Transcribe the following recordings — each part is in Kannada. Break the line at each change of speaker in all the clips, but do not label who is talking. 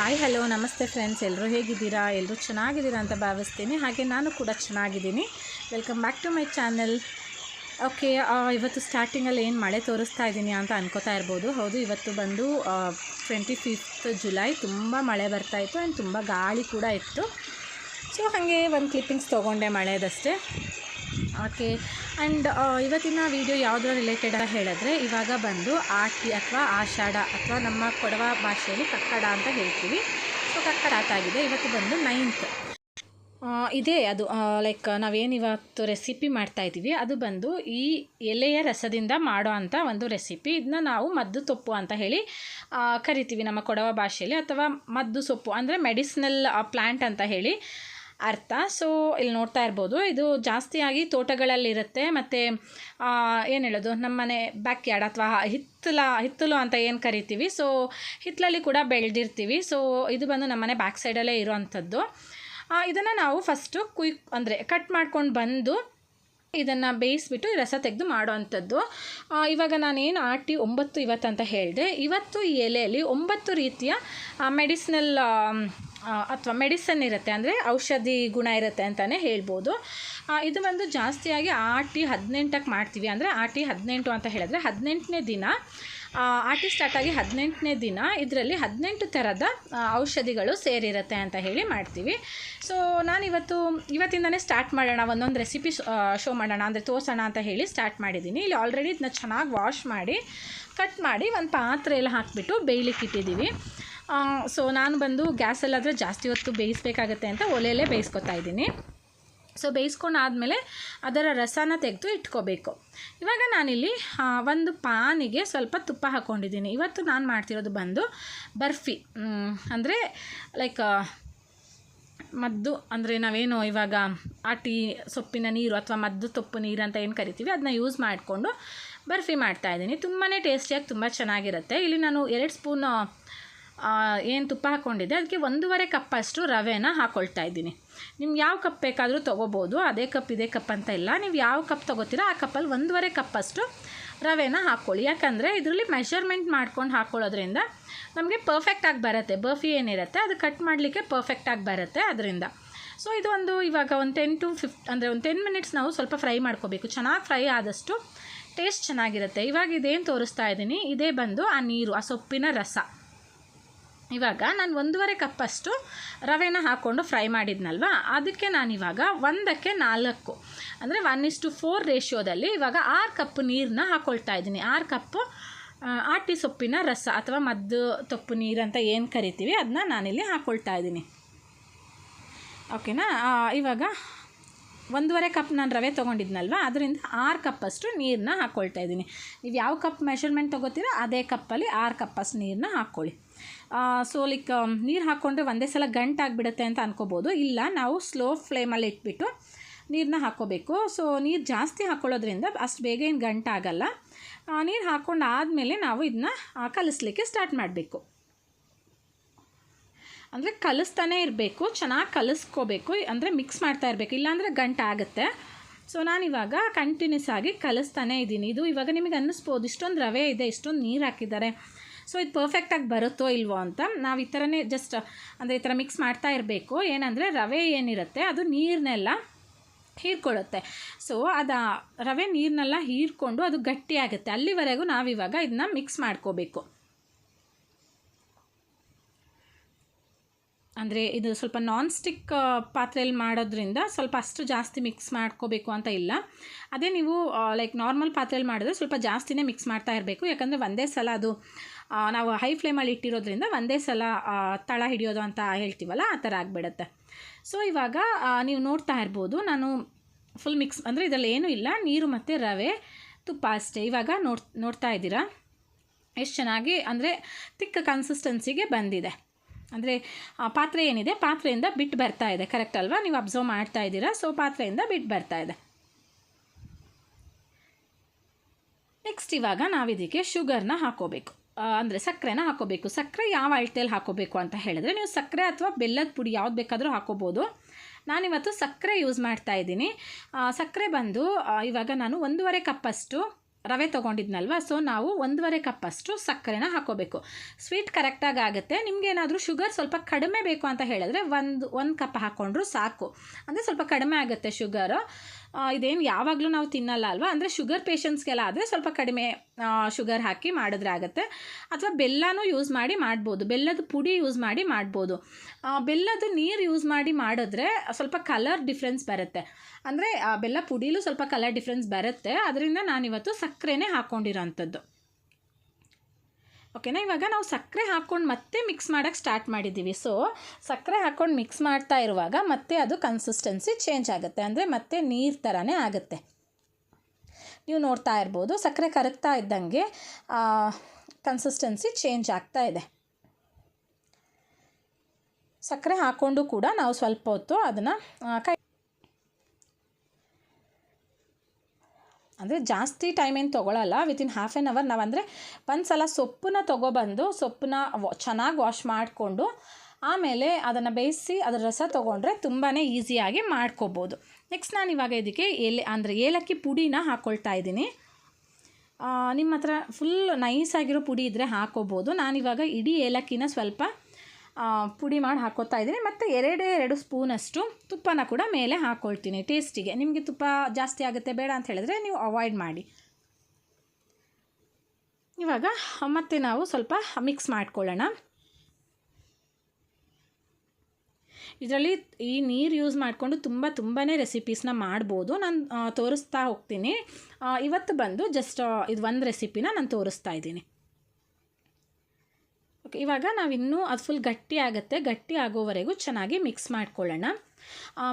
ಹಾಯ್ ಹಲೋ ನಮಸ್ತೆ ಫ್ರೆಂಡ್ಸ್ ಎಲ್ಲರೂ ಹೇಗಿದ್ದೀರಾ? ಎಲ್ಲರೂ ಚೆನ್ನಾಗಿದ್ದೀರಾ ಅಂತ ಭಾವಿಸ್ತೀನಿ. ಹಾಗೆ ನಾನು ಕೂಡ ಚೆನ್ನಾಗಿದ್ದೀನಿ. Welcome back to my channel okay ಇವತ್ತು ಸ್ಟಾರ್ಟಿಂಗಲ್ಲಿ ಏನು ಮಳೆ ತೋರಿಸ್ತಾ ಇದ್ದೀನಿ ಅಂತ ಅನ್ಕೋತಾ ಇರ್ಬೋದು. ಹೌದು, ಇವತ್ತು ಬಂದು ಟ್ವೆಂಟಿ ಫಿಫ್ತ್ ಜುಲೈ ತುಂಬ ಮಳೆ ಬರ್ತಾಯಿತ್ತು ಆ್ಯಂಡ್ ತುಂಬ ಗಾಳಿ ಕೂಡ ಇತ್ತು. ಸೊ ಹಾಗೆ ಒಂದು ಕ್ಲಿಪ್ಪಿಂಗ್ಸ್ ತೊಗೊಂಡೆ ಮಳೆದಷ್ಟೇ. ಓಕೆ. ಆ್ಯಂಡ್ ಇವತ್ತಿನ ವಿಡಿಯೋ ಯಾವುದರ ರಿಲೇಟೆಡ್ ಅಂತ ಹೇಳಿದ್ರೆ, ಇವಾಗ ಬಂದು ಆಟಿ ಅಥವಾ ಆಷಾಢ ಅಥವಾ ನಮ್ಮ ಕೊಡವ ಭಾಷೆಯಲ್ಲಿ ಕಕ್ಕಡ ಅಂತ ಹೇಳ್ತೀವಿ. ಸೊ ಕಕ್ಕಡ ಆಗಿದೆ. ಇವತ್ತು ಬಂದು ನೈನ್ತ್ ಇದೇ ಅದು ಲೈಕ್ ನಾವೇನು ಇವತ್ತು ರೆಸಿಪಿ ಮಾಡ್ತಾ ಇದ್ದೀವಿ. ಅದು ಬಂದು ಈ ಎಲೆಯ ರಸದಿಂದ ಮಾಡೋ ಅಂಥ ಒಂದು ರೆಸಿಪಿ ಇದನ್ನ ನಾವು ಮದ್ದು ತೊಪ್ಪು ಅಂತ ಹೇಳಿ ಕರಿತೀವಿ ನಮ್ಮ ಕೊಡವ ಭಾಷೆಯಲ್ಲಿ. ಅಥವಾ ಮದ್ದು ಸೊಪ್ಪು, ಅಂದರೆ ಮೆಡಿಸಿನಲ್ ಪ್ಲ್ಯಾಂಟ್ ಅಂತ ಹೇಳಿ ಅರ್ಥ. ಸೊ ಇಲ್ಲಿ ನೋಡ್ತಾ ಇರ್ಬೋದು ಇದು ಜಾಸ್ತಿಯಾಗಿ ತೋಟಗಳಲ್ಲಿರುತ್ತೆ. ಮತ್ತು ಏನು ಹೇಳೋದು ನಮ್ಮನೆ ಬ್ಯಾಕ್ ಯಾರ್ಡ್ ಅಥವಾ ಹಿತ್ತಲ ಹಿತ್ತಲು ಅಂತ ಏನು ಕರಿತೀವಿ ಸೊ ಹಿತ್ತಲಲ್ಲಿ ಕೂಡ ಬೆಳೆದಿರ್ತೀವಿ. ಸೊ ಇದು ಬಂದು ನಮ್ಮನೆ ಬ್ಯಾಕ್ ಸೈಡಲ್ಲೇ ಇರೋವಂಥದ್ದು. ಇದನ್ನು ನಾವು ಫಸ್ಟು ಕುಯ್ ಅಂದರೆ ಕಟ್ ಮಾಡ್ಕೊಂಡು ಬಂದು ಇದನ್ನು ಬೇಯಿಸ್ಬಿಟ್ಟು ರಸ ತೆಗೆದು ಮಾಡೋ ಅಂಥದ್ದು ಆ, ಇವಾಗ ನಾನೇನು ಆಟಿ ಒಂಬತ್ತು ಇವತ್ತು ಅಂತ ಹೇಳಿದೆ ಇವತ್ತು ಈ ಎಲೆಯಲ್ಲಿ ಒಂಬತ್ತು ರೀತಿಯ ಮೆಡಿಸಿನಲ್ ಅಥವಾ ಮೆಡಿಸನ್ ಇರುತ್ತೆ ಅಂದರೆ ಔಷಧಿ ಗುಣ ಇರುತ್ತೆ ಅಂತಲೇ ಹೇಳ್ಬೋದು. ಇದು ಬಂದು ಜಾಸ್ತಿಯಾಗಿ ಆಟಿ ಹದಿನೆಂಟಕ್ಕೆ ಮಾಡ್ತೀವಿ ಅಂದರೆ ಆಟಿ ಹದಿನೆಂಟು ಅಂತ ಹೇಳಿದ್ರೆ ಹದಿನೆಂಟನೇ ದಿನ. ಆಟಿ ಸ್ಟಾರ್ಟ್ ಆಗಿ ಹದಿನೆಂಟನೇ ದಿನ ಇದರಲ್ಲಿ ಹದಿನೆಂಟು ಥರದ ಔಷಧಿಗಳು ಸೇರಿರುತ್ತೆ ಅಂತ ಹೇಳಿ ಮಾಡ್ತೀವಿ. ಸೊ ನಾನಿವತ್ತು, ಇವತ್ತಿಂದನೇ ಸ್ಟಾರ್ಟ್ ಮಾಡೋಣ, ಒಂದೊಂದು ರೆಸಿಪಿ ಶೋ ಮಾಡೋಣ, ಅಂದರೆ ತೋರಿಸೋಣ ಅಂತ ಹೇಳಿ ಸ್ಟಾರ್ಟ್ ಮಾಡಿದ್ದೀನಿ ಇಲ್ಲಿ ಆಲ್ರೆಡಿ ಇದನ್ನ ಚೆನ್ನಾಗಿ ವಾಶ್ ಮಾಡಿ ಕಟ್ ಮಾಡಿ ಒಂದು ಪಾತ್ರೆಯಲ್ಲಿ ಹಾಕಿಬಿಟ್ಟು ಬೇಯ್ಲಿಕ್ಕೆ ಇಟ್ಟಿದ್ದೀವಿ ಸೊ ನಾನು ಬಂದು ಗ್ಯಾಸಲ್ಲಾದರೆ ಜಾಸ್ತಿ ಹೊತ್ತು ಬೇಯಿಸ್ಬೇಕಾಗತ್ತೆ ಅಂತ ಒಲೆಯಲ್ಲೇ ಬೇಯಿಸ್ಕೊತಾ ಇದ್ದೀನಿ. ಸೊ ಬೇಯಿಸ್ಕೊಂಡಾದಮೇಲೆ ಅದರ ರಸನ ತೆಗೆದು ಇಟ್ಕೋಬೇಕು. ಇವಾಗ ನಾನಿಲ್ಲಿ ಆ, ಒಂದು ಪಾನಿಗೆ ಸ್ವಲ್ಪ ತುಪ್ಪ ಹಾಕ್ಕೊಂಡಿದ್ದೀನಿ. ಇವತ್ತು ನಾನು ಮಾಡ್ತಿರೋದು ಬಂದು ಬರ್ಫಿ. ಅಂದರೆ ಲೈಕ್ ಮದ್ದು ಅಂದರೆ ನಾವೇನು ಇವಾಗ ಆಟಿ ಸೊಪ್ಪಿನ ನೀರು ಅಥವಾ ಮದ್ದು ತೊಪ್ಪು ನೀರು ಅಂತ ಏನು ಕರಿತೀವಿ ಅದನ್ನ ಯೂಸ್ ಮಾಡಿಕೊಂಡು ಬರ್ಫಿ ಮಾಡ್ತಾಯಿದ್ದೀನಿ ತುಂಬಾ ಟೇಸ್ಟಿಯಾಗಿ ತುಂಬ ಚೆನ್ನಾಗಿರುತ್ತೆ. ಇಲ್ಲಿ ನಾನು ಎರಡು ಸ್ಪೂನ್ ಏನು ತುಪ್ಪ ಹಾಕ್ಕೊಂಡಿದ್ದೆ ಅದಕ್ಕೆ ಒಂದೂವರೆ ಕಪ್ಪಷ್ಟು ರವೆನ ಹಾಕ್ಕೊಳ್ತಾ ಇದ್ದೀನಿ. ನಿಮ್ಗೆ ಯಾವ ಕಪ್ ಬೇಕಾದರೂ ತೊಗೋಬೋದು. ಅದೇ ಕಪ್, ಇದೇ ಕಪ್ ಅಂತ ಇಲ್ಲ. ನೀವು ಯಾವ ಕಪ್ ತೊಗೋತೀರೋ ಆ ಕಪ್ಪಲ್ಲಿ ಒಂದೂವರೆ ಕಪ್ಪಷ್ಟು ರವೆನ ಹಾಕ್ಕೊಳ್ಳಿ ಯಾಕಂದರೆ ಇದರಲ್ಲಿ ಮೆಷರ್ಮೆಂಟ್ ಮಾಡ್ಕೊಂಡು ಹಾಕ್ಕೊಳ್ಳೋದ್ರಿಂದ ನಮಗೆ ಪರ್ಫೆಕ್ಟಾಗಿ ಬರುತ್ತೆ. ಬರ್ಫಿ ಏನಿರುತ್ತೆ, ಅದು ಕಟ್ ಮಾಡಲಿಕ್ಕೆ ಪರ್ಫೆಕ್ಟಾಗಿ ಬರುತ್ತೆ ಅದರಿಂದ. ಸೊ ಇದು ಒಂದು ಇವಾಗ ಒಂದು ಟೆನ್ ಟು ಫಿಫ್ಟ್ ಅಂದರೆ ಒಂದು ಟೆನ್ ಮಿನಿಟ್ಸ್ ನಾವು ಸ್ವಲ್ಪ ಫ್ರೈ ಮಾಡ್ಕೋಬೇಕು. ಚೆನ್ನಾಗಿ ಫ್ರೈ ಆದಷ್ಟು ಟೇಸ್ಟ್ ಚೆನ್ನಾಗಿರುತ್ತೆ. ಇವಾಗ ಇದೇನು ತೋರಿಸ್ತಾ ಇದ್ದೀನಿ, ಇದೇ ಬಂದು ಆ ನೀರು, ಆ ಸೊಪ್ಪಿನ ರಸ. ಇವಾಗ ನಾನು ಒಂದೂವರೆ ಕಪ್ಪಷ್ಟು ರವೆನ ಹಾಕ್ಕೊಂಡು ಫ್ರೈ ಮಾಡಿದ್ನಲ್ವ? ಅದಕ್ಕೆ ನಾನಿವಾಗ ಒಂದಕ್ಕೆ ನಾಲ್ಕು. ಅಂದರೆ ಒನ್ ಇಸ್ ಟು ಫೋರ್ ರೇಷಿಯೋದಲ್ಲಿ ಇವಾಗ ಆರು ಕಪ್ ನೀರನ್ನ ಹಾಕ್ಕೊಳ್ತಾ ಇದ್ದೀನಿ. ಆರು ಕಪ್ಪು ಆಟಿ ಸೊಪ್ಪಿನ ರಸ ಅಥವಾ ಮದ್ದು ತೊಪ್ಪು ನೀರು ಅಂತ ಏನು ಕರಿತೀವಿ ಅದನ್ನ ನಾನಿಲ್ಲಿ ಹಾಕ್ಕೊಳ್ತಾ ಇದ್ದೀನಿ. ಓಕೆನಾ ಇವಾಗ ಒಂದೂವರೆ ಕಪ್ ನಾನು ರವೆ ತೊಗೊಂಡಿದ್ನಲ್ವ? ಅದರಿಂದ ಆರು ಕಪ್ಪಷ್ಟು ನೀರನ್ನ ಹಾಕ್ಕೊಳ್ತಾ ಇದ್ದೀನಿ. ನೀವು ಯಾವ ಕಪ್ ಮೆಷರ್ಮೆಂಟ್ ತೊಗೋತೀರೋ ಅದೇ ಕಪ್ಪಲ್ಲಿ ಆರು ಕಪ್ಪಷ್ಟು ನೀರನ್ನ ಹಾಕ್ಕೊಳ್ಳಿ ಸೊ ಲೈಕ್ ನೀರು ಹಾಕ್ಕೊಂಡ್ರೆ ಒಂದೇ ಸಲ ಗಂಟಾಗಿಬಿಡುತ್ತೆ ಅಂತ ಅನ್ಕೋಬೋದು. ಇಲ್ಲ, ನಾವು ಸ್ಲೋ ಫ್ಲೇಮಲ್ಲಿ ಇಟ್ಬಿಟ್ಟು ನೀರನ್ನ ಹಾಕ್ಕೋಬೇಕು ಸೊ ನೀರು ಜಾಸ್ತಿ ಹಾಕ್ಕೊಳ್ಳೋದ್ರಿಂದ ಅಷ್ಟು ಬೇಗ ಏನು ಗಂಟಾಗಲ್ಲ. ನೀರು ಹಾಕ್ಕೊಂಡು ಆದಮೇಲೆ ನಾವು ಇದನ್ನ ಕಲಿಸ್ಲಿಕ್ಕೆ ಸ್ಟಾರ್ಟ್ ಮಾಡಬೇಕು. ಅಂದರೆ ಕಲಿಸ್ತಾನೆ ಇರಬೇಕು, ಚೆನ್ನಾಗಿ ಕಲಿಸ್ಕೋಬೇಕು, ಅಂದರೆ ಮಿಕ್ಸ್ ಮಾಡ್ತಾ ಇರಬೇಕು. ಇಲ್ಲಾಂದರೆ ಗಂಟು ಆಗುತ್ತೆ. ಸೊ ನಾನಿವಾಗ ಕಂಟಿನ್ಯೂಸ್ ಆಗಿ ಕಲಿಸ್ತಾನೆ ಇದ್ದೀನಿ. ಇದು ಇವಾಗ ನಿಮಗೆ ಅನ್ನಿಸ್ಬೋದು, ಇಷ್ಟೊಂದು ರವೆ ಇದೆ, ಇಷ್ಟೊಂದು ನೀರು ಹಾಕಿದ್ದಾರೆ. ಸೊ ಇದು ಪರ್ಫೆಕ್ಟಾಗಿ ಬರುತ್ತೋ ಇಲ್ವೋ ಅಂತ ನಾವು ಈ ಥರನೇ ಜಸ್ಟ್ ಅಂದರೆ ಈ ಥರ ಮಿಕ್ಸ್ ಮಾಡ್ತಾ ಇರಬೇಕು. ಏನಂದರೆ ರವೆ ಏನಿರುತ್ತೆ, ಅದು ನೀರನ್ನೆಲ್ಲ ಹೀರ್ಕೊಳ್ಳುತ್ತೆ. ಸೊ ಅದು ರವೆ ನೀರನ್ನೆಲ್ಲ ಹೀರ್ಕೊಂಡು ಅದು ಗಟ್ಟಿಯಾಗುತ್ತೆ. ಅಲ್ಲಿವರೆಗೂ ನಾವಿವಾಗ ಇದನ್ನ ಮಿಕ್ಸ್ ಮಾಡ್ಕೋಬೇಕು. ಅಂದರೆ ಇದು ಸ್ವಲ್ಪ ನಾನ್ ಸ್ಟಿಕ್ ಪಾತ್ರೆಯಲ್ಲಿ ಮಾಡೋದ್ರಿಂದ ಸ್ವಲ್ಪ ಅಷ್ಟು ಜಾಸ್ತಿ ಮಿಕ್ಸ್ ಮಾಡ್ಕೋಬೇಕು ಅಂತ ಇಲ್ಲ. ಅದೇ ನೀವು ಲೈಕ್ ನಾರ್ಮಲ್ ಪಾತ್ರೆಯಲ್ಲಿ ಮಾಡಿದ್ರೆ ಸ್ವಲ್ಪ ಜಾಸ್ತಿನೇ ಮಿಕ್ಸ್ ಮಾಡ್ತಾ ಇರಬೇಕು. ಯಾಕಂದರೆ ಒಂದೇ ಸಲ ಅದು ನಾವು ಹೈ ಫ್ಲೇಮಲ್ಲಿ ಇಟ್ಟಿರೋದ್ರಿಂದ ಒಂದೇ ಸಲ ತಳ ಹಿಡಿಯೋದು ಅಂತ ಹೇಳ್ತೀವಲ್ಲ, ಆ ಥರ ಆಗಿಬಿಡುತ್ತೆ. ಸೊ ಇವಾಗ ನೀವು ನೋಡ್ತಾ ಇರ್ಬೋದು, ನಾನು ಫುಲ್ ಮಿಕ್ಸ್ ಅಂದರೆ ಇದರಲ್ಲಿ ಏನೂ ಇಲ್ಲ, ನೀರು ಮತ್ತು ರವೆ, ತುಪ್ಪ ಅಷ್ಟೇ. ಇವಾಗ ನೋಡ್, ನೋಡ್ತಾ ಇದ್ದೀರಾ? ಎಷ್ಟು ಚೆನ್ನಾಗಿ, ಅಂದರೆ ತಿಕ್ಕ ಕನ್ಸಿಸ್ಟೆನ್ಸಿಗೆ ಬಂದಿದೆ. ಅಂದರೆ ಪಾತ್ರೆ ಏನಿದೆ? ಪಾತ್ರೆಯಿಂದ ಬಿಟ್ಟು ಬರ್ತಾ ಇದೆ. ಕರೆಕ್ಟ್ ಅಲ್ವಾ? ನೀವು ಅಬ್ಸರ್ವ್ ಮಾಡ್ತಾ ಇದ್ದೀರಾ? ಸೊ ಪಾತ್ರೆಯಿಂದ ಬಿಟ್ಟು ಬರ್ತಾ ಇದೆ. ನೆಕ್ಸ್ಟ್ ಇವಾಗ ನಾವು ಇದಕ್ಕೆ ಶುಗರ್ನ ಹಾಕೋಬೇಕು. ಅಂದರೆ ಸಕ್ಕರೆನ ಹಾಕೋಬೇಕು. ಸಕ್ಕರೆ ಯಾವ ಅಳತೆಯಲ್ಲಿ ಹಾಕೋಬೇಕು ಅಂತ ಹೇಳಿದ್ರೆ, ನೀವು ಸಕ್ಕರೆ ಅಥವಾ ಬೆಲ್ಲದ ಪುಡಿ ಯಾವ್ದು ಬೇಕಾದರೂ ಹಾಕೋಬೋದು. ನಾನಿವತ್ತು ಸಕ್ಕರೆ ಯೂಸ್ ಮಾಡ್ತಾ ಇದ್ದೀನಿ. ಸಕ್ಕರೆ ಬಂದು ಇವಾಗ ನಾನು ಒಂದೂವರೆ ಕಪ್ಪಷ್ಟು ರವೆ ತೊಗೊಂಡಿದ್ನಲ್ವ? ಸೊ ನಾವು ಒಂದೂವರೆ ಕಪ್ಪಷ್ಟು ಸಕ್ಕರೆನ ಹಾಕೋಬೇಕು. ಸ್ವೀಟ್ ಕರೆಕ್ಟಾಗಿ ಆಗುತ್ತೆ. ನಿಮಗೇನಾದರೂ ಶುಗರ್ ಸ್ವಲ್ಪ ಕಡಿಮೆ ಬೇಕು ಅಂತ ಹೇಳಿದ್ರೆ ಒಂದು ಒಂದು ಕಪ್ ಹಾಕ್ಕೊಂಡ್ರೂ ಸಾಕು. ಅಂದರೆ ಸ್ವಲ್ಪ ಕಡಿಮೆ ಆಗುತ್ತೆ ಶುಗರು ಇದೇನು ಯಾವಾಗಲೂ ನಾವು ತಿನ್ನಲ್ಲ ಅಲ್ವಾ? ಅಂದರೆ ಶುಗರ್ ಪೇಷಂಟ್ಸ್ಗೆಲ್ಲ ಆದರೆ ಸ್ವಲ್ಪ ಕಡಿಮೆ ಶುಗರ್ ಹಾಕಿ ಮಾಡಿದ್ರೆ ಆಗುತ್ತೆ. ಅಥವಾ ಬೆಲ್ಲನೂ ಯೂಸ್ ಮಾಡಿ ಮಾಡ್ಬೋದು. ಬೆಲ್ಲದ ಪುಡಿ ಯೂಸ್ ಮಾಡಿ ಮಾಡ್ಬೋದು. ಬೆಲ್ಲದ ನೀರು ಯೂಸ್ ಮಾಡಿ ಮಾಡಿದ್ರೆ ಸ್ವಲ್ಪ ಕಲರ್ ಡಿಫ್ರೆನ್ಸ್ ಬರುತ್ತೆ. ಅಂದರೆ ಬೆಲ್ಲ ಪುಡಿಲೂ ಸ್ವಲ್ಪ ಕಲರ್ ಡಿಫ್ರೆನ್ಸ್ ಬರುತ್ತೆ. ಅದರಿಂದ ನಾನಿವತ್ತು ಸಕ್ಕರೆನೇ ಹಾಕ್ಕೊಂಡಿರೋಂಥದ್ದು ಓಕೆನಾ ಇವಾಗ ನಾವು ಸಕ್ಕರೆ ಹಾಕ್ಕೊಂಡು ಮತ್ತೆ ಮಿಕ್ಸ್ ಮಾಡೋಕ್ಕೆ ಸ್ಟಾರ್ಟ್ ಮಾಡಿದ್ದೀವಿ ಸೊ ಸಕ್ಕರೆ ಹಾಕ್ಕೊಂಡು ಮಿಕ್ಸ್ ಮಾಡ್ತಾ ಇರುವಾಗ ಮತ್ತೆ ಅದು ಕನ್ಸಿಸ್ಟೆನ್ಸಿ ಚೇಂಜ್ ಆಗುತ್ತೆ. ಅಂದರೆ ಮತ್ತೆ ನೀರು ಥರನೇ ಆಗುತ್ತೆ. ನೀವು ನೋಡ್ತಾ ಇರ್ಬೋದು, ಸಕ್ಕರೆ ಕರಗ್ತಾ ಇದ್ದಂಗೆ ಕನ್ಸಿಸ್ಟೆನ್ಸಿ ಚೇಂಜ್ ಆಗ್ತಾ ಇದೆ. ಸಕ್ಕರೆ ಹಾಕ್ಕೊಂಡು ಕೂಡ ನಾವು ಸ್ವಲ್ಪ ಹೊತ್ತು ಅದನ್ನು ಕೈ ಅಂದರೆ ಜಾಸ್ತಿ ಟೈಮ್ ಏನು ತೊಗೊಳಲ್ಲ. ವಿತಿನ್ ಹಾಫ್ ಆ್ಯನ್ ಅವರ್ ನಾವು ಅಂದರೆ ಒಂದು ಸಲ ಸೊಪ್ಪನ್ನ ತೊಗೊಬಂದು, ಸೊಪ್ಪನ್ನ ಚೆನ್ನಾಗಿ ವಾಶ್ ಮಾಡಿಕೊಂಡು, ಆಮೇಲೆ ಅದನ್ನು ಬೇಯಿಸಿ ಅದರ ರಸ ತೊಗೊಂಡ್ರೆ ತುಂಬಾ ಈಸಿಯಾಗಿ ಮಾಡ್ಕೋಬೋದು. ನೆಕ್ಸ್ಟ್ ನಾನು ಇವಾಗ ಇದಕ್ಕೆ ಏಲೆ ಅಂದರೆ ಏಲಕ್ಕಿ ಪುಡಿನ ಹಾಕ್ಕೊಳ್ತಾ ಇದ್ದೀನಿ. ನಿಮ್ಮ ಹತ್ರ ಫುಲ್ ನೈಸಾಗಿರೋ ಪುಡಿ ಇದ್ದರೆ ಹಾಕೋಬೋದು. ನಾನಿವಾಗ ಇಡೀ ಏಲಕ್ಕಿನ ಸ್ವಲ್ಪ ಪುಡಿ ಮಾಡಿ ಹಾಕೋತಾ ಇದ್ದೀನಿ. ಮತ್ತು ಎರಡೇ ಎರಡು ಸ್ಪೂನಷ್ಟು ತುಪ್ಪನ ಕೂಡ ಮೇಲೆ ಹಾಕ್ಕೊಳ್ತೀನಿ ಟೇಸ್ಟಿಗೆ. ನಿಮಗೆ ತುಪ್ಪ ಜಾಸ್ತಿ ಆಗುತ್ತೆ ಬೇಡ ಅಂತ ಹೇಳಿದ್ರೆ ನೀವು ಅವಾಯ್ಡ್ ಮಾಡಿ. ಇವಾಗ ಮತ್ತೆ ನಾವು ಸ್ವಲ್ಪ ಮಿಕ್ಸ್ ಮಾಡ್ಕೊಳ್ಳೋಣ. ಇದರಲ್ಲಿ ಈ ನೀರು ಯೂಸ್ ಮಾಡಿಕೊಂಡು ತುಂಬ ತುಂಬಾ ರೆಸಿಪೀಸ್ನ ಮಾಡ್ಬೋದು. ನಾನು ತೋರಿಸ್ತಾ ಹೋಗ್ತೀನಿ. ಇವತ್ತು ಬಂದು ಜಸ್ಟ್ ಇದು ಒಂದು ರೆಸಿಪಿನ ನಾನು ತೋರಿಸ್ತಾ ಇದ್ದೀನಿ. ಓಕೆ ಇವಾಗ ನಾವಿನ್ನೂ ಅದು ಫುಲ್ ಗಟ್ಟಿ ಆಗುತ್ತೆ. ಗಟ್ಟಿ ಆಗೋವರೆಗೂ ಚೆನ್ನಾಗಿ ಮಿಕ್ಸ್ ಮಾಡ್ಕೊಳ್ಳೋಣ.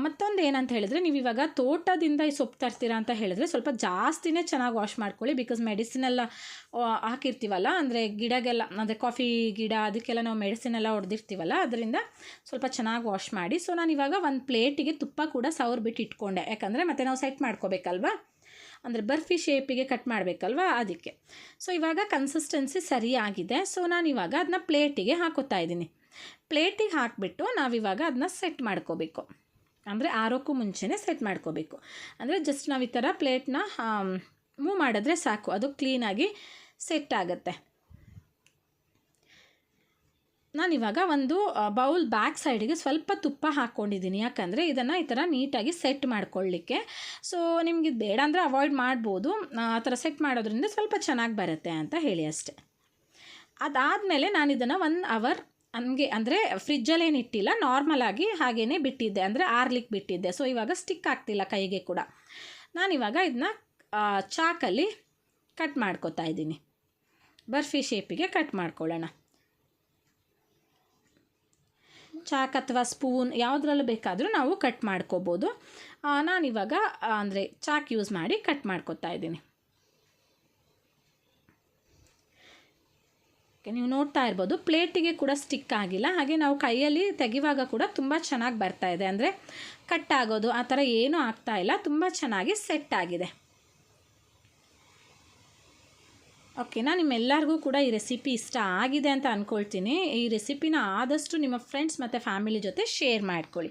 ಮತ್ತೊಂದು ಏನಂತ ಹೇಳಿದ್ರೆ ನೀವು ಇವಾಗ ತೋಟದಿಂದ ಈ ಸೊಪ್ಪು ತರ್ತೀರಾ ಅಂತ ಹೇಳಿದ್ರೆ ಸ್ವಲ್ಪ ಜಾಸ್ತಿನೇ ಚೆನ್ನಾಗಿ ವಾಶ್ ಮಾಡ್ಕೊಳ್ಳಿ ಬಿಕಾಸ್ ಮೆಡಿಸಿನ್ ಎಲ್ಲ ಹಾಕಿರ್ತೀವಲ್ಲ, ಅಂದರೆ ಗಿಡಗೆಲ್ಲ, ಅಂದರೆ ಕಾಫಿ ಗಿಡ ಅದಕ್ಕೆಲ್ಲ ನಾವು ಮೆಡಿಸಿನ್ ಎಲ್ಲ ಹೊಡೆದಿರ್ತೀವಲ್ಲ, ಅದರಿಂದ ಸ್ವಲ್ಪ ಚೆನ್ನಾಗಿ ವಾಶ್ ಮಾಡಿ. ಸೊ ನಾನು ಇವಾಗ ಒಂದು ಪ್ಲೇಟಿಗೆ ತುಪ್ಪ ಕೂಡ ಸವ್ರು ಬಿಟ್ಟು ಇಟ್ಕೊಂಡೆ. ಯಾಕಂದರೆ ಮತ್ತೆ ನಾವು ಸೆಟ್ ಮಾಡ್ಕೋಬೇಕಲ್ವಾ? ಅಂದರೆ ಬರ್ಫಿ ಶೇಪಿಗೆ ಕಟ್ ಮಾಡಬೇಕಲ್ವಾ ಅದಕ್ಕೆ. ಸೊ ಇವಾಗ ಕನ್ಸಿಸ್ಟೆನ್ಸಿ ಸರಿಯಾಗಿದೆ. ಸೊ ನಾನು ಇವಾಗ ಅದನ್ನ ಪ್ಲೇಟಿಗೆ ಹಾಕೋತಾ ಇದ್ದೀನಿ. ಪ್ಲೇಟಿಗೆ ಹಾಕಿಬಿಟ್ಟು ನಾವಿವಾಗ ಅದನ್ನ ಸೆಟ್ ಮಾಡ್ಕೋಬೇಕು. ಅಂದರೆ ಆರೋಕ್ಕೂ ಮುಂಚೆನೇ ಸೆಟ್ ಮಾಡ್ಕೋಬೇಕು. ಅಂದರೆ ಜಸ್ಟ್ ನಾವು ಈ ಥರ ಪ್ಲೇಟ್ನ ಮೂವ್ ಮಾಡಿದ್ರೆ ಸಾಕು. ಅದು ಕ್ಲೀನಾಗಿ ಸೆಟ್ ಆಗುತ್ತೆ. ನಾನಿವಾಗ ಒಂದು ಬೌಲ್ ಬ್ಯಾಕ್ ಸೈಡಿಗೆ ಸ್ವಲ್ಪ ತುಪ್ಪ ಹಾಕ್ಕೊಂಡಿದ್ದೀನಿ. ಯಾಕಂದರೆ ಇದನ್ನು ಈ ಥರ ನೀಟಾಗಿ ಸೆಟ್ ಮಾಡ್ಕೊಳ್ಳಿಕ್ಕೆ. ಸೊ ನಿಮ್ಗೆ ಇದು ಬೇಡ ಅಂದರೆ ಅವಾಯ್ಡ್ ಮಾಡ್ಬೋದು. ಆ ಥರ ಸೆಟ್ ಮಾಡೋದ್ರಿಂದ ಸ್ವಲ್ಪ ಚೆನ್ನಾಗಿ ಬರುತ್ತೆ ಅಂತ ಹೇಳಿ ಅಷ್ಟೆ. ಅದಾದಮೇಲೆ ನಾನು ಇದನ್ನು ಒನ್ ಅವರ್ ಹಂಗೆ ಅಂದರೆ ಫ್ರಿಜ್ಜಲ್ಲೇನು ಇಟ್ಟಿಲ್ಲ ನಾರ್ಮಲಾಗಿ ಹಾಗೇ ಬಿಟ್ಟಿದ್ದೆ. ಅಂದರೆ ಆರ್ಲಿಕ್ಕೆ ಬಿಟ್ಟಿದ್ದೆ. ಸೊ ಇವಾಗ ಸ್ಟಿಕ್ ಆಗ್ತಿಲ್ಲ ಕೈಗೆ ಕೂಡ. ನಾನಿವಾಗ ಇದನ್ನ ಚಾಕಲ್ಲಿ ಕಟ್ ಮಾಡ್ಕೋತಾ ಇದ್ದೀನಿ. ಬರ್ಫಿ ಶೇಪಿಗೆ ಕಟ್ ಮಾಡ್ಕೊಳ್ಳೋಣ. ಚಾಕ್ ಅಥವಾ ಸ್ಪೂನ್ ಯಾವುದ್ರಲ್ಲೂ ಬೇಕಾದರೂ ನಾವು ಕಟ್ ಮಾಡ್ಕೋಬೋದು. ನಾನಿವಾಗ ಅಂದರೆ ಚಾಕ್ ಯೂಸ್ ಮಾಡಿ ಕಟ್ ಮಾಡ್ಕೊತಾ ಇದ್ದೀನಿ. ನೀವು ನೋಡ್ತಾ ಇರ್ಬೋದು, ಪ್ಲೇಟಿಗೆ ಕೂಡ ಸ್ಟಿಕ್ ಆಗಿಲ್ಲ. ಹಾಗೆ ನಾವು ಕೈಯಲ್ಲಿ ತೆಗೆಯುವಾಗ ಕೂಡ ತುಂಬ ಚೆನ್ನಾಗಿ ಬರ್ತಾ ಇದೆ. ಅಂದರೆ ಕಟ್ ಆಗೋದು, ಆ ಥರ ಏನೂ ಆಗ್ತಾ ಇಲ್ಲ. ತುಂಬ ಚೆನ್ನಾಗಿ ಸೆಟ್ ಆಗಿದೆ. ಓಕೆನಾ ನಿಮ್ಮೆಲ್ಲರಿಗೂ ಕೂಡ ಈ ರೆಸಿಪಿ ಇಷ್ಟ ಆಗಿದೆ ಅಂತ ಅಂದ್ಕೊಳ್ತೀನಿ ಈ ರೆಸಿಪಿನ ಆದಷ್ಟು ನಿಮ್ಮ ಫ್ರೆಂಡ್ಸ್ ಮತ್ತು ಫ್ಯಾಮಿಲಿ ಜೊತೆ ಶೇರ್ ಮಾಡ್ಕೊಳ್ಳಿ.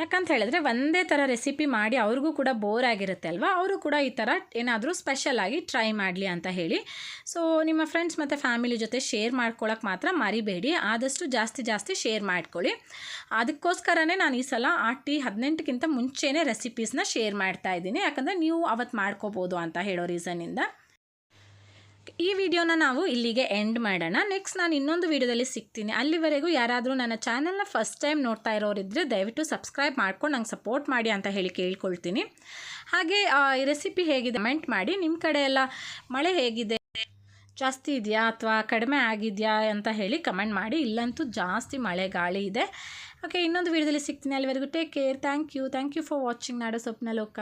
ಯಾಕಂತ ಹೇಳಿದ್ರೆ ಒಂದೇ ಥರ ರೆಸಿಪಿ ಮಾಡಿ ಅವ್ರಿಗೂ ಕೂಡ ಬೋರ್ ಆಗಿರುತ್ತೆ ಅಲ್ವಾ? ಅವರು ಕೂಡ ಈ ಥರ ಏನಾದರೂ ಸ್ಪೆಷಲಾಗಿ ಟ್ರೈ ಮಾಡಲಿ ಅಂತ ಹೇಳಿ. ಸೊ ನಿಮ್ಮ ಫ್ರೆಂಡ್ಸ್ ಮತ್ತು ಫ್ಯಾಮಿಲಿ ಜೊತೆ ಶೇರ್ ಮಾಡ್ಕೊಳ್ಳೋಕೆ ಮಾತ್ರ ಮರಿಬೇಡಿ. ಆದಷ್ಟು ಜಾಸ್ತಿ ಜಾಸ್ತಿ ಶೇರ್ ಮಾಡ್ಕೊಳ್ಳಿ. ಅದಕ್ಕೋಸ್ಕರನೇ ನಾನು ಈ ಸಲ ಆಟಿ ಹದಿನೆಂಟಕ್ಕಿಂತ ಮುಂಚೆನೇ ರೆಸಿಪೀಸ್ನ ಶೇರ್ ಮಾಡ್ತಾ ಇದ್ದೀನಿ. ಯಾಕಂದರೆ ನೀವು ಅವತ್ತು ಮಾಡ್ಕೋಬೋದು ಅಂತ ಹೇಳೋ ರೀಸನ್ನಿಂದ ಈ ವಿಡಿಯೋನ ನಾವು ಇಲ್ಲಿಗೆ ಎಂಡ್ ಮಾಡೋಣ. ನೆಕ್ಸ್ಟ್ ನಾನು ಇನ್ನೊಂದು ವಿಡಿಯೋದಲ್ಲಿ ಸಿಗ್ತೀನಿ. ಅಲ್ಲಿವರೆಗೂ ಯಾರಾದರೂ ನನ್ನ ಚಾನಲ್ನ ಫಸ್ಟ್ ಟೈಮ್ ನೋಡ್ತಾ ಇರೋರಿದ್ದರೆ ದಯವಿಟ್ಟು ಸಬ್ಸ್ಕ್ರೈಬ್ ಮಾಡ್ಕೊಂಡು ನಂಗೆ ಸಪೋರ್ಟ್ ಮಾಡಿ ಅಂತ ಹೇಳಿ ಕೇಳ್ಕೊಳ್ತೀನಿ. ಹಾಗೆ ಈ ರೆಸಿಪಿ ಹೇಗಿದೆ ಕಮೆಂಟ್ ಮಾಡಿ. ನಿಮ್ಮ ಕಡೆ ಎಲ್ಲ ಮಳೆ ಹೇಗಿದೆ? ಜಾಸ್ತಿ ಇದೆಯಾ ಅಥವಾ ಕಡಿಮೆ ಆಗಿದೆಯಾ ಅಂತ ಹೇಳಿ ಕಮೆಂಟ್ ಮಾಡಿ. ಇಲ್ಲಂತೂ ಜಾಸ್ತಿ ಮಳೆ ಗಾಳಿ ಇದೆ. ಓಕೆ ಇನ್ನೊಂದು ವಿಡಿಯೋದಲ್ಲಿ ಸಿಗ್ತೀನಿ. ಅಲ್ಲಿವರೆಗೂ take care thank you thank you for watching ನಾಡೋ ಸ್ವಪ್ನ ಲೋಕ